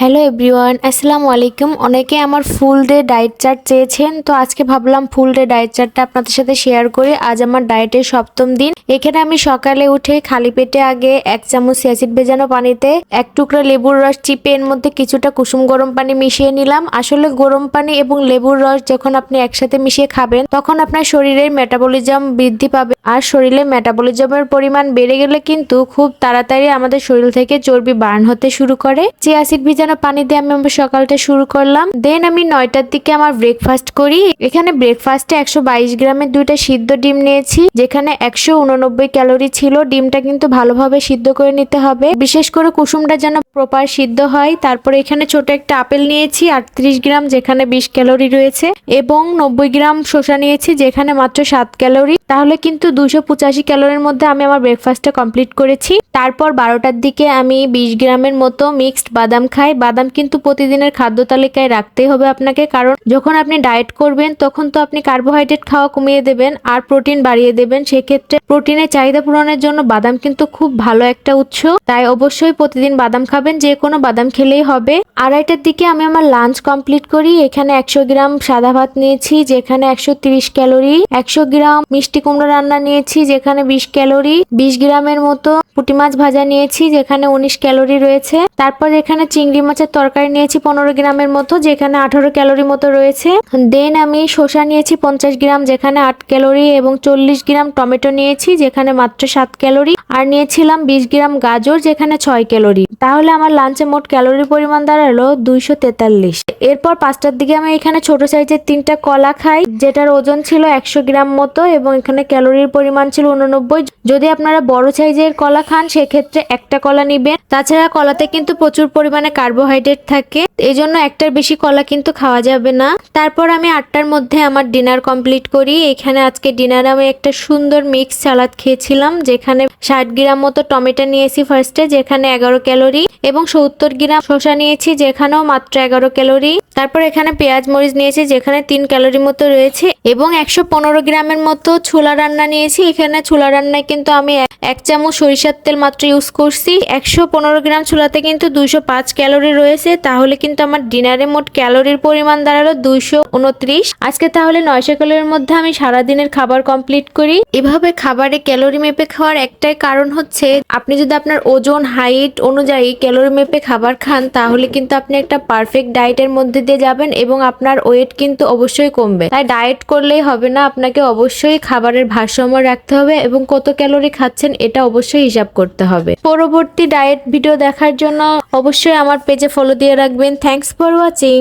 Hello everyone আসসালামু আলাইকুম অনেকে আমার ফুল ডে ডায়েট চার্ট চেয়েছেন, তো আজকে ভাবলাম ফুল ডে ডায়েট চার্টটা আপনাদের সাথে শেয়ার করি। আজ আমার ডায়েটের সপ্তম দিন। এখানে আমি সকালে উঠে খালি পেটে আগে এক চামচ অ্যাসিড ভেজানো পানিতে এক টুকরা লেবুর রস চিপে এর মধ্যে কিছুটা কুসুম গরম পানি মিশিয়ে নিলাম। আসলে গরম পানি এবং লেবুর রস যখন আপনি একসাথে মিশিয়ে খাবেন, তখন আপনার শরীরের মেটাবলিজম বৃদ্ধি পাবে। আর শরীরে মেটাবলিজমের পরিমাণ বেড়ে গেলে কিন্তু খুব তাড়াতাড়ি আমাদের শরীর থেকে চর্বি বার্ন হতে শুরু করে। যে অ্যাসিড ভিজানো পানি দিয়ে আমি আমার সকালটা শুরু করলাম। দেন আমি নয়টার দিকে আমার ব্রেকফাস্ট করি। এখানে ব্রেকফাস্টে একশো বাইশ গ্রামের দুইটা সিদ্ধ ডিম নিয়েছি, যেখানে একশো উননব্বই ক্যালোরি ছিল। ডিমটা কিন্তু ভালোভাবে সিদ্ধ করে নিতে হবে। বিশেষ করে কুসুমটা যেন প্রপার সিদ্ধ হয়। তারপরে এখানে ছোট একটা আপেল নিয়েছি, আটত্রিশ গ্রাম, যেখানে বিশ ক্যালোরি রয়েছে, এবং নব্বই গ্রাম শসা নিয়েছি, যেখানে মাত্র সাত ক্যালোরি। তাহলে কিন্তু দুশো পঁচাশি ক্যালোরির মধ্যে আমি আমার ব্রেকফাস্টটা কমপ্লিট করেছি। তারপর বারোটার দিকে আমি বিশ গ্রামের মতো মিক্সড বাদাম খাই। বাদাম কিন্তু প্রতিদিনের খাদ্য তালিকায় রাখতেই হবে আপনাকে, কারণ যখন আপনি ডায়েট করবেন, তখন তো আপনি কার্বোহাইড্রেট খাওয়া কমিয়ে দেবেন আর প্রোটিন বাড়িয়ে দেবেন। সেক্ষেত্রে প্রোটিনের চাহিদা পূরণের জন্য বাদাম কিন্তু খুব ভালো একটা উৎস। তাই অবশ্যই প্রতিদিন বাদাম খাবেন, যে কোনো বাদাম খেলেই হবে। আড়াইটার দিকে আমি আমার লাঞ্চ কমপ্লিট করি। এখানে একশো গ্রাম সাদা ভাত নিয়েছি, যেখানে একশো তিরিশ ক্যালোরি। একশো গ্রাম মিষ্টি কুমড়ো রান্না নিয়েছি, যেখানে বিশ ক্যালোরি। বিশ গ্রামের মতো পুঁটি মাছ ভাজা নিয়েছি, যেখানে উনিশ ক্যালোরি রয়েছে। তারপর এখানে চিংড়ি মাছের তরকারি নিয়েছি পনেরো গ্রামের মতো, যেখানে আঠারো ক্যালোরি মতো রয়েছে। দেন আমি শসা নিয়েছি পঞ্চাশ গ্রাম, যেখানে আট ক্যালোরি এবং চল্লিশ গ্রাম টমেটো নিয়েছি, যেখানে মাত্র সাত ক্যালোরি। আর নিয়েছিলাম বিশ গ্রাম গাজর, যেখানে ছয় ক্যালোরি। তাহলে আমার লাঞ্চে মোট ক্যালোরি পরিমাণ দাঁড়াল দুইশো তেতাল্লিশ। এরপর পাঁচটার দিকে আমি এখানে ছোট সাইজের তিনটা কলা খাই, যেটার ওজন ছিল একশো গ্রাম মতো এবং এখানে ক্যালোরির পরিমাণ ছিল উননব্বই। যদি আপনারা বড় সাইজের কলা খান, সেক্ষেত্রে একটা কলা নিবেন। তাছাড়া কলাতে কিন্তু প্রচুর পরিমাণে কার্বোহাইড্রেট থাকে এই জন্য একটার বেশি কলা কিন্তু খাওয়া যাবে না। তারপর আমি আটটার মধ্যে আমার ডিনার কমপ্লিট করি। এখানে আজকে ডিনারে আমি একটা সুন্দর মিক্স সালাদ খেয়েছিলাম, যেখানে ষাট গ্রাম মতো টমেটো নিয়েছি ফার্স্টে যেখানে এগারো ক্যালোরি এবং সত্তর গ্রাম শসা নিয়েছি, যেখানেও মাত্র এগারো ক্যালোরি। তারপর এখানে পেঁয়াজ মরিচ নিয়েছি, যেখানে তিন ক্যালোরি মতো রয়েছে। এবং একশো পনেরো গ্রামের মতো ছোলা রান্না নিয়েছি। এখানে ছোলা রান্নায় কিন্তু আমি এক- চামচ সরিষার তেল মাত্র ইউজ করছি। একশো পনেরো গ্রাম ছোলাতে কিন্তু দুইশো পাঁচ ক্যালোরি রয়েছে। তাহলে কিন্তু আমার ডিনারে মোট ক্যালোরির পরিমাণ দাঁড়াল দুইশো উনত্রিশ। আজকে তাহলে নয়শো ক্যালোরির মধ্যে আমি সারাদিনের খাবার কমপ্লিট করি। এভাবে খাবারে ক্যালোরি মেপে খাওয়ার একটাই কারণ হচ্ছে, আপনি যদি আপনার ওজন হাইট অনুযায়ী ক্যালোরি মেপে খাবার খান, তাহলে কিন্তু আপনি একটা পারফেক্ট ডায়েটের মধ্যে দিয়ে যাবেন এবং আপনার ওয়েট কিন্তু অবশ্যই কমবে। তাই ডায়েট করলেই হবে না, আপনাকে অবশ্যই খাবারের ভারসাম্য রাখতে হবে এবং কত ক্যালোরি খাচ্ছেন এটা অবশ্যই হিসাব করতে হবে। পরবর্তী ডায়েট ভিডিও দেখার জন্য অবশ্যই আমার পেজে ফলো দিয়ে রাখবেন। Thanks for watching